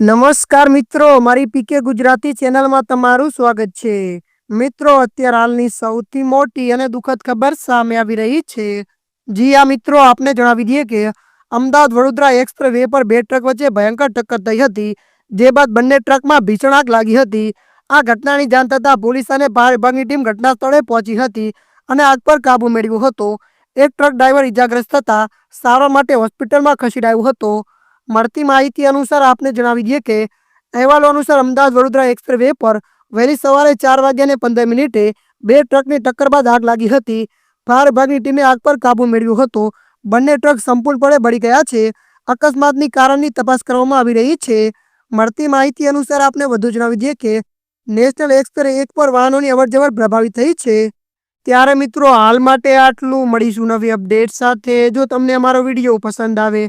નમસ્કાર મિત્રો, મારી પીકે ગુજરાતી ચેનલમાં તમારું સ્વાગત છે. મિત્રો, અત્યારે હાલની સૌથી મોટી અને દુઃખદ ખબર સામે આવી રહી છે. જી આ મિત્રો, આપને જણાવી દઈએ કે અમદાવાદ વડોદરા એક્સપ્રેસ વે પર બે ટ્રક વચ્ચે ભયંકર ટક્કર થઈ હતી, જે બાદ બંને ટ્રકમાં ભીષણ આગ લાગી હતી. આ ઘટનાની જાણ થતાં પોલીસ અને ફાયર વિભાગની ટીમ ઘટના સ્થળે પહોંચી હતી અને આગ પર કાબુ મેળવ્યો હતો. એક ટ્રક ડ્રાઈવર ઇજાગ્રસ્ત થતા સારવાર માટે હોસ્પિટલમાં ખસેડાયો હતો. મળતી માહિતી અનુસાર આપને જણાવી દઈએ કે અહેવાલો અનુસાર અમદાવાદ વડોદરા એક્સપ્રેસ વે પર વહેલી સવારે ચાર વાગ્યાને પંદર મિનિટે બે ટ્રકની ટક્કર બાદ આગ લાગી હતી. ફાયર વિભાગની ટીમે આગ પર કાબુ મેળવ્યો હતો. બંને ટ્રક સંપૂર્ણપણે બળી ગયા છે. અકસ્માતની કારણની તપાસ કરવામાં આવી રહી છે. મળતી માહિતી અનુસાર આપને વધુ જણાવી દઈએ કે નેશનલ એક્સપ્રેસ એક પર વાહનોની અવરજવર પ્રભાવિત થઈ છે. ત્યારે મિત્રો, હાલ માટે આટલું. મળીશું નવી અપડેટ સાથે. જો તમને અમારો વીડિયો પસંદ આવે